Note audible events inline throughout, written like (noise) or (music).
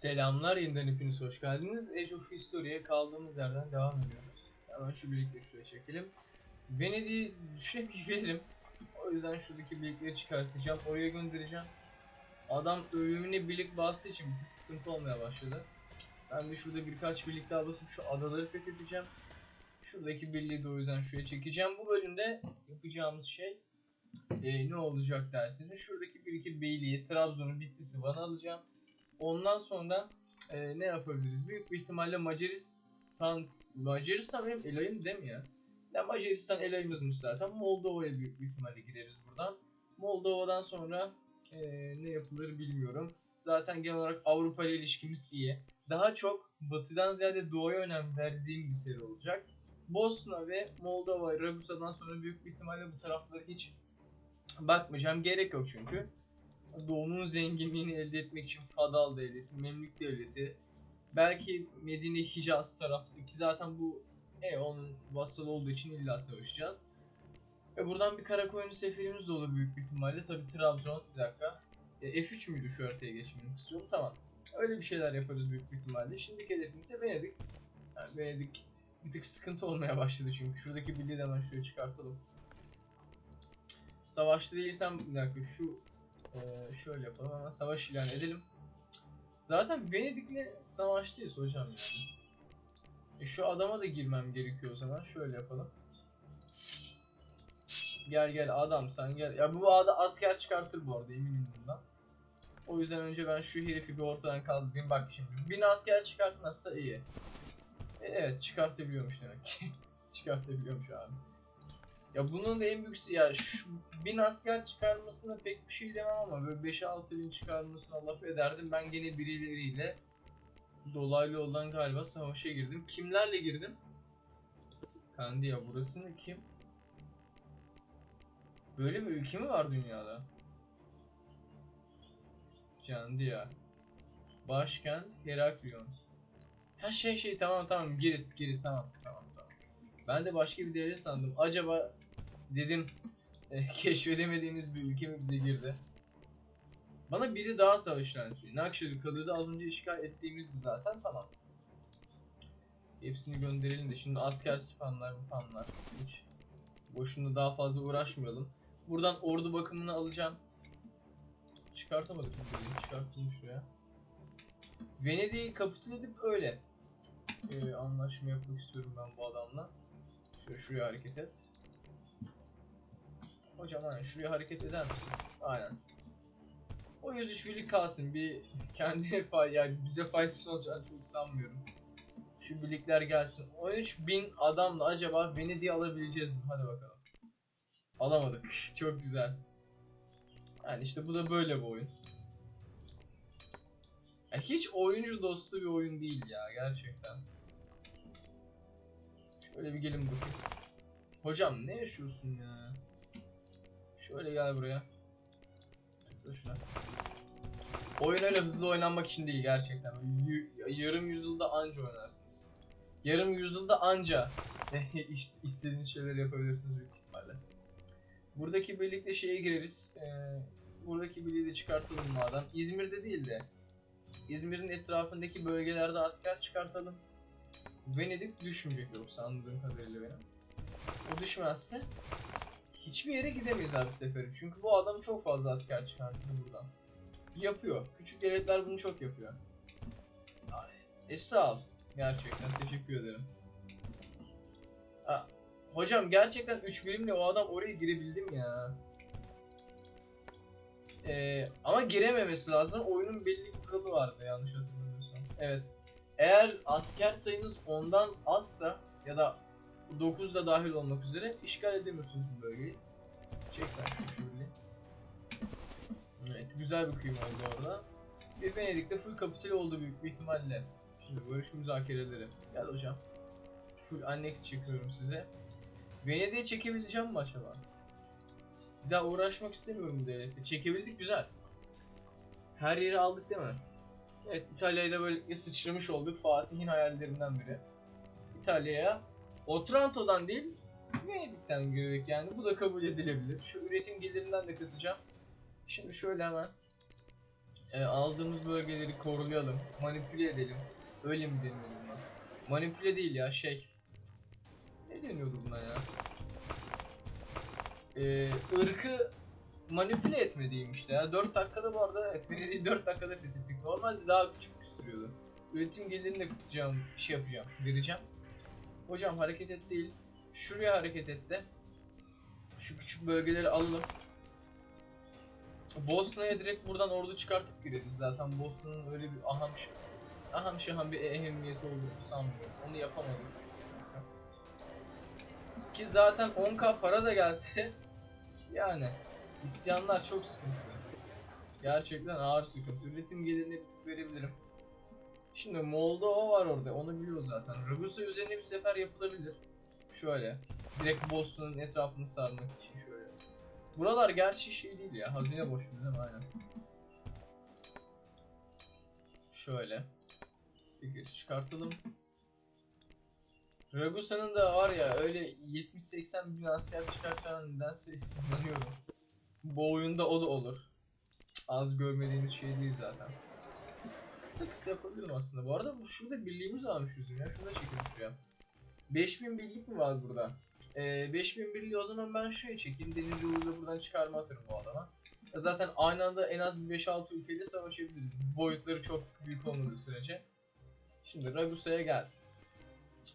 Selamlar yeniden hepiniz hoş geldiniz. Age of History'ye kaldığımız yerden devam ediyoruz. Hemen şu birlikte şuraya çekelim. Venedik'i düşüremeyebilirim. O yüzden şuradaki birlikleri çıkartacağım. Oraya göndereceğim. Adam ölümüne birlik bastığı için bir tık sıkıntı olmaya başladı. Ben de şurada birkaç birlik daha basıp şu adaları fethedeceğim. Şuradaki birliği de o yüzden şuraya çekeceğim. Bu bölümde yapacağımız şey e, ne olacak derseniz şuradaki bir iki beyliği Trabzon'u Bitlis'i Van'ı alacağım. Ondan sonra e, ne yapabiliriz? Büyük bir ihtimalle Macaristan Macaristan benim elayım değil mi ya? Ya Macaristan elayımızmış zaten. Moldova'ya büyük bir ihtimalle gireriz buradan. Moldova'dan sonra e, ne yapılır bilmiyorum. Zaten genel olarak Avrupa ile ilişkimiz iyi. Daha çok batıdan ziyade doğuya önem verdiğim bir seri olacak. Bosna ve Moldova, Ragusa'dan sonra büyük bir ihtimalle bu taraflara hiç bakmayacağım. Gerek yok çünkü. Doğu'nun zenginliğini elde etmek için Fadal Devleti, Memlük Devleti, belki Medine Hicaz tarafı ki zaten bu e, onun vasalı olduğu için illa savaşacağız. Ve buradan bir Karakoyunlu seferimiz de olur büyük bir ihtimalle. Tabi Trabzon, bir dakika. E, F3 müydü şu haritaya geçmenin kısmı? Tamam. Öyle bir şeyler yaparız büyük bir ihtimalle. Şimdiki hedefimiz Venedik. Yani Venedik bir tık sıkıntı olmaya başladı çünkü. Şuradaki birliği de hemen şuraya çıkartalım. Savaşta değilsem bir dakika şu ee, şöyle yapalım ama savaş ilan edelim. Zaten Venedik'le savaştayız hocam yani. E şu adama da girmem gerekiyor o zaman. Şöyle yapalım. Gel gel adam sen gel. Ya bu ada asker çıkartır bu arada eminim bundan. O yüzden önce ben şu herifi bir ortadan kaldırayım. Bak şimdi. Bin asker çıkartmazsa iyi. E, evet çıkartabiliyormuş demek ki. (laughs) çıkartabiliyormuş abi. Ya bunun en büyük ya şu bin asker çıkarmasına pek bir şey demem ama böyle 5-6 bin çıkarmasına laf ederdim. Ben gene birileriyle dolaylı yoldan galiba savaşa girdim. Kimlerle girdim? Kandiya burasını kim? Böyle bir ülke mi var dünyada? Candiya. Başkent Heraklion. Ha şey şey tamam tamam Girit Girit tamam tamam tamam. Ben de başka bir devlet sandım. Acaba dedim e, (laughs) keşfedemediğimiz bir ülke mi bize girdi? Bana biri daha savaş laneti. Nakşarı kalırdı az önce işgal ettiğimizdi zaten tamam. Hepsini gönderelim de şimdi asker spamlar fanlar. Hiç boşuna daha fazla uğraşmayalım. Buradan ordu bakımını alacağım. Çıkartamadık böyle? Çıkartalım şuraya. Venedik'i kapitüle edip öyle e, anlaşma yapmak istiyorum ben bu adamla. Şöyle şuraya hareket et. Hocam aynen şuraya hareket eder misin? Aynen. O 103 birlik kalsın. Bir (laughs) kendi fay yani bize faydası olacağını çok sanmıyorum. Şu birlikler gelsin. 13 bin adamla acaba Venedik'i alabileceğiz mi? Hadi bakalım. Alamadık. (laughs) Çok güzel. Yani işte bu da böyle bir oyun. Ya hiç oyuncu dostu bir oyun değil ya gerçekten. Şöyle bir gelin bakayım. Hocam ne yaşıyorsun ya? Şöyle gel buraya. Şuna. Oyun öyle hızlı oynanmak için değil gerçekten. Yarım yüzyılda anca oynarsınız. Yarım yüzyılda anca (laughs) istediğiniz şeyleri yapabilirsiniz büyük ihtimalle. Buradaki birlikte şeye gireriz. Ee, buradaki birliği de çıkartalım madem. İzmir'de değil de İzmir'in etrafındaki bölgelerde asker çıkartalım. Venedik düşmeyecek yoksa anladığım kadarıyla benim. O düşmezse hiçbir yere gidemeyiz abi seferi. Çünkü bu adam çok fazla asker çıkartıyor buradan. Yapıyor. Küçük devletler bunu çok yapıyor. E sağ ol. Gerçekten teşekkür ederim. Ha, hocam gerçekten 3 birimle o adam oraya girebildim ya. Ee, ama girememesi lazım. Oyunun belli bir kuralı vardı yanlış hatırlamıyorsam. Evet. Eğer asker sayınız ondan azsa ya da 9 da dahil olmak üzere işgal edemiyorsunuz bu bölgeyi. Çek sen şöyle. Evet güzel bir kıyım oldu orada. Bir Venedik'te full kapitüle oldu büyük bir ihtimalle. Şimdi görüş müzakereleri. Gel hocam. Full annex çekiyorum size. Venedik'e çekebileceğim mi acaba? Bir daha uğraşmak istemiyorum devlette. Çekebildik güzel. Her yeri aldık değil mi? Evet İtalya'yı da böylelikle sıçramış olduk. Fatih'in hayallerinden biri. İtalya'ya Otranto'dan değil Venedik'ten girerek yani bu da kabul edilebilir. Şu üretim gelirinden de kısacağım. Şimdi şöyle hemen e, aldığımız bölgeleri koruyalım, manipüle edelim. Öyle mi deniyor buna? Manipüle değil ya şey. Ne deniyordu buna ya? Ee, ırkı manipüle etme diyeyim işte ya. 4 dakikada bu arada evet Venedik'i 4 dakikada fethettik. Normalde daha küçük sürüyordu. Üretim gelirini de kısacağım, şey yapacağım, vereceğim. Hocam hareket et değil. Şuraya hareket et de. Şu küçük bölgeleri alalım. Bosna'ya direkt buradan ordu çıkartıp gireriz zaten. Bosna'nın öyle bir aham şah- aham şahan bir ehemmiyeti olduğunu sanmıyorum. Onu yapamadım. Ki zaten 10k para da gelse yani isyanlar çok sıkıntı. Gerçekten ağır sıkıntı. Üretim gelirine bir tık verebilirim. Şimdi Moldova var orada. Onu biliyoruz zaten. Rusya üzerine bir sefer yapılabilir. Şöyle. Direkt Boston'un etrafını sarmak için şöyle. Buralar gerçi şey değil ya. Hazine boşluğu değil mi? Aynen. Şöyle. Fikir çıkartalım. Ragusa'nın da var ya öyle 70-80 bin asker çıkartacağına nedense inanıyorum. Bu oyunda o da olur. Az görmediğimiz şey değil zaten. Kısa kısa yapabilirim aslında. Bu arada bu şurada birliğimiz varmış yüzüm ya. Şurada çekelim şuraya. 5000 birlik mi var burada? Ee, 5000 birliği o zaman ben şuraya çekeyim. Deniz yoluyla buradan çıkarma atarım bu adama. Ya Zaten aynı anda en az bir 5-6 ülkeyle savaşabiliriz. Boyutları çok büyük olmadığı sürece. Şimdi Ragusa'ya gel.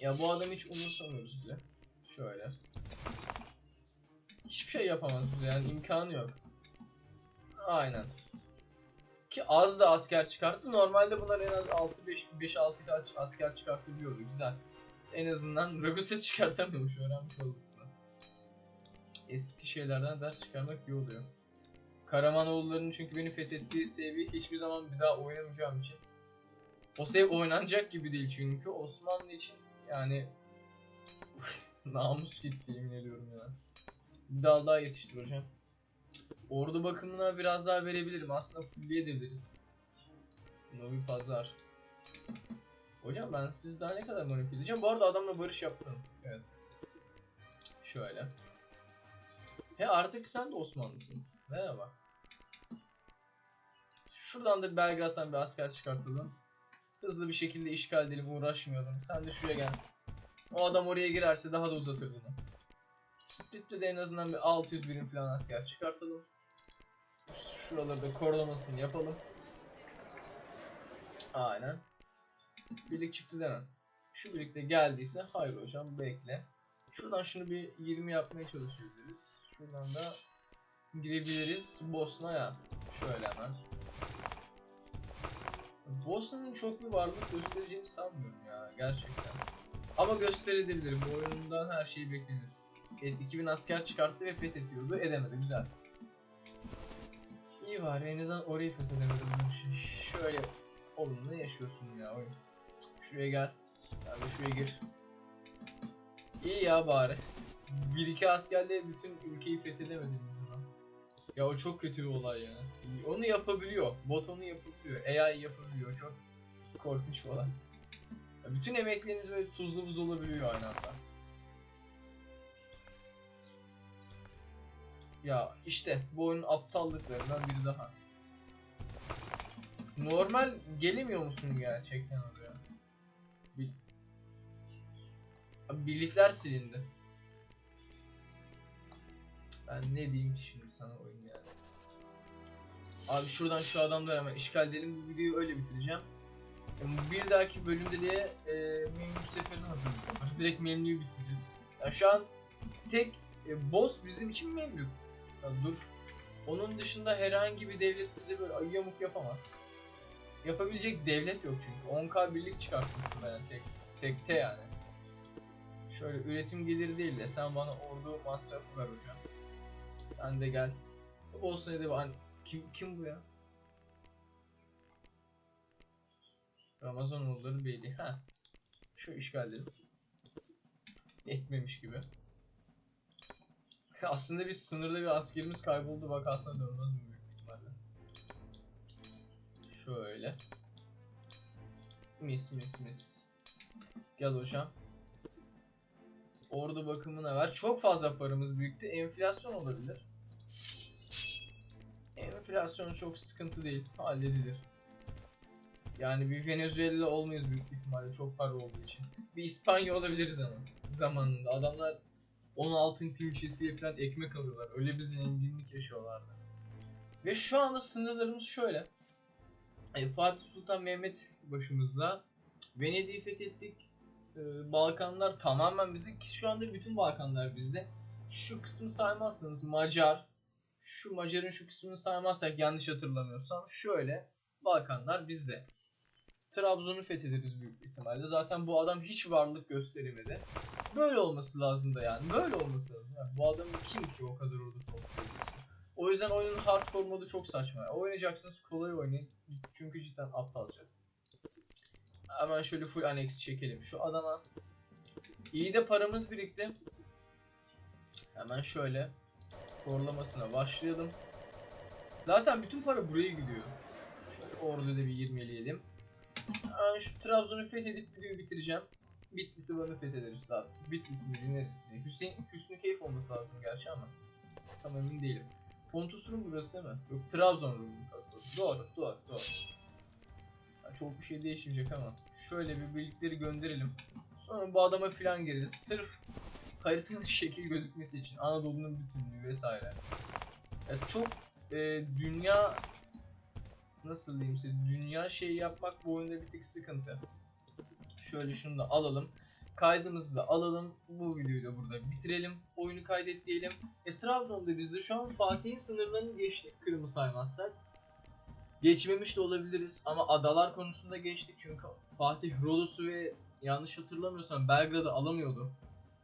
Ya bu adamı hiç umursamıyoruz bile. Şöyle. Hiçbir şey yapamaz bize yani imkanı yok. Aynen. Ki az da asker çıkarttı. Normalde bunlar en az 6 5 5 6 kaç asker çıkartabiliyordu. Güzel. En azından Ragus'a çıkartamıyormuş. Öğrenmiş olduk bunu. Eski şeylerden ders çıkarmak iyi oluyor. Karamanoğullarının çünkü beni fethettiği seviye hiçbir zaman bir daha oynamayacağım için. O sev oynanacak gibi değil çünkü Osmanlı için yani (laughs) namus gitti yemin ediyorum ya. Bir dal daha yetiştir hocam. Ordu bakımına biraz daha verebilirim. Aslında fullleyebiliriz. Novi pazar. Hocam ben siz daha ne kadar manipüle edeceğim? Bu arada adamla barış yaptım. Evet. Şöyle. He artık sen de Osmanlısın. Merhaba. Şuradan da Belgrad'dan bir asker çıkartalım. Hızlı bir şekilde işgal edelim uğraşmayalım. Sen de şuraya gel. O adam oraya girerse daha da uzatır bunu. Split'te de en azından bir 600 birim falan asker çıkartalım. Şuraları da korlamasını yapalım. Aynen. Birlik çıktı demem. Şu birlikte geldiyse hayır hocam bekle. Şuradan şunu bir 20 yapmaya çalışabiliriz. Şuradan da girebiliriz Bosna'ya. Şöyle hemen. Bosna'nın çok bir varlık göstereceğini sanmıyorum ya gerçekten. Ama gösterebilir. Bu oyundan her şey beklenir. Evet 2000 asker çıkarttı ve fethediyordu. Edemedi güzel. İyi var en azından orayı fethedemedim. Ş- şöyle oğlum ne yaşıyorsun ya oyun. Şuraya gel. Sen de şuraya gir. İyi ya bari. Bir iki askerle bütün ülkeyi fethedemediğimiz zaman. Ya o çok kötü bir olay ya. Onu yapabiliyor. Bot onu yapabiliyor. AI yapabiliyor. Çok korkunç bir olay. Bütün emekleriniz böyle tuzlu buz olabiliyor aynı anda. Ya işte bu oyunun aptallıklarından biri daha. Normal gelemiyor musun gerçekten oraya? Bil Abi birlikler silindi. Ben ne diyeyim ki şimdi sana oyun yani. Abi şuradan şu adamları hemen işgal edelim. Bu videoyu öyle bitireceğim. Bir dahaki bölümde diye e, Memlük seferini hazırlık yaparız. (laughs) Direkt Memlük'ü bitireceğiz. Yani şu an tek e, boss bizim için Memlük. Dur. Onun dışında herhangi bir devlet bize böyle ay yamuk yapamaz. Yapabilecek devlet yok çünkü. 10k birlik çıkartmışım ben tek. Tekte yani. Şöyle üretim geliri değil de sen bana ordu masrafı ver hocam. Sen de gel. Olsun dedi ben. Kim, kim bu ya? Ramazanoğulları Beyliği. Ha. Şu işgal edelim. Etmemiş gibi. (laughs) Aslında bir sınırda bir askerimiz kayboldu vakasına dönmez mi büyük ihtimalle. Şöyle. Mis mis mis. Gel hocam. Ordu bakımına ver. Çok fazla paramız büyüktü. Enflasyon olabilir. Enflasyon çok sıkıntı değil. Halledilir. Yani bir Venezuela olmayız büyük ihtimalle çok para olduğu için. Bir İspanya olabiliriz ama zamanında. Adamlar 10 altın külçesiye falan ekmek alıyorlar. Öyle bir zenginlik yaşıyorlardı. Ve şu anda sınırlarımız şöyle. E, Fatih Sultan Mehmet başımızda. Venedik'i fethettik. E, Balkanlar tamamen bizim ki şu anda bütün Balkanlar bizde. Şu kısmı saymazsanız Macar, şu Macar'ın şu kısmını saymazsak yanlış hatırlamıyorsam şöyle Balkanlar bizde. Trabzon'u fethederiz büyük ihtimalle. Zaten bu adam hiç varlık gösteremedi. Böyle olması lazım da yani. Böyle olması lazım. Yani bu adam kim ki o kadar orada toplayabilirsin. O yüzden oyunun hardcore modu çok saçma. Oynayacaksınız kolay oynayın. Çünkü cidden aptalca. Hemen şöyle full annex çekelim. Şu adama iyi de paramız birikti. Hemen şöyle korlamasına başlayalım. Zaten bütün para buraya gidiyor. Şöyle orada da bir 20'leyelim. Şu Trabzon'u fethedip videoyu bitireceğim. Bitlis'i bana fethederiz zaten. Bitlis'i mi neresi? Hüseyin, Hüsnü Keyif olması lazım gerçi ama. Tam emin değilim. Pontus Rum burası değil mi? Yok Trabzon Rum. Doğru, doğru, doğru. Ya çok bir şey değişmeyecek ama. Şöyle bir birlikleri gönderelim. Sonra bu adama filan gireriz. Sırf haritanın (laughs) şekil gözükmesi için. Anadolu'nun bütünlüğü vesaire. Ya çok e, dünya nasıl diyeyim size dünya şeyi yapmak bu oyunda bir tık sıkıntı. Şöyle şunu da alalım. Kaydımızı da alalım. Bu videoyu da burada bitirelim. Oyunu kaydet diyelim. E Trabzon'da bizde şu an Fatih'in sınırlarını geçtik Kırım'ı saymazsak. Geçmemiş de olabiliriz ama adalar konusunda geçtik çünkü Fatih Rodos'u ve yanlış hatırlamıyorsam Belgrad'ı alamıyordu.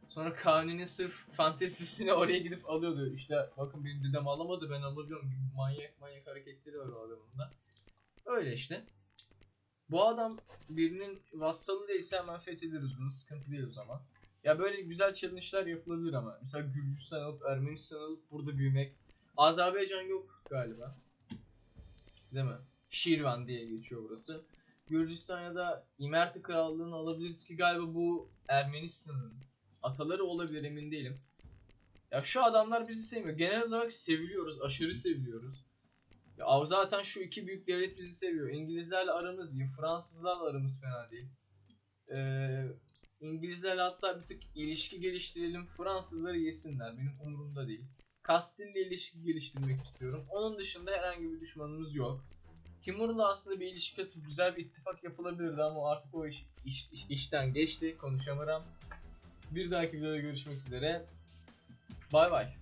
Sonra Kanuni'nin sırf fantezisini oraya gidip alıyordu. İşte bakın benim dedem alamadı ben alabiliyorum gibi manyak manyak hareketleri var o adamın da. Öyle işte. Bu adam birinin vassalı değilse hemen fethederiz bunu. Sıkıntı değil o zaman. Ya böyle güzel challenge'lar yapılabilir ama. Mesela Gürcistan alıp Ermenistan alıp burada büyümek. Azerbaycan yok galiba. Değil mi? Şirvan diye geçiyor burası. Gürcistan ya da İmerti Krallığı'nı alabiliriz ki galiba bu Ermenistan'ın ataları olabilir emin değilim. Ya şu adamlar bizi sevmiyor. Genel olarak seviliyoruz, aşırı seviliyoruz. Ya zaten şu iki büyük devlet bizi seviyor. İngilizlerle aramız iyi, Fransızlarla aramız fena değil. Ee, İngilizlerle hatta bir tık ilişki geliştirelim. Fransızları yesinler, benim umurumda değil. Kastil'le ilişki geliştirmek istiyorum. Onun dışında herhangi bir düşmanımız yok. Timur'la aslında bir ilişki kasıp güzel bir ittifak yapılabilirdi ama artık o iş, iş- iş- işten geçti. Konuşamıyorum. Bir dahaki videoda görüşmek üzere. Bay bay.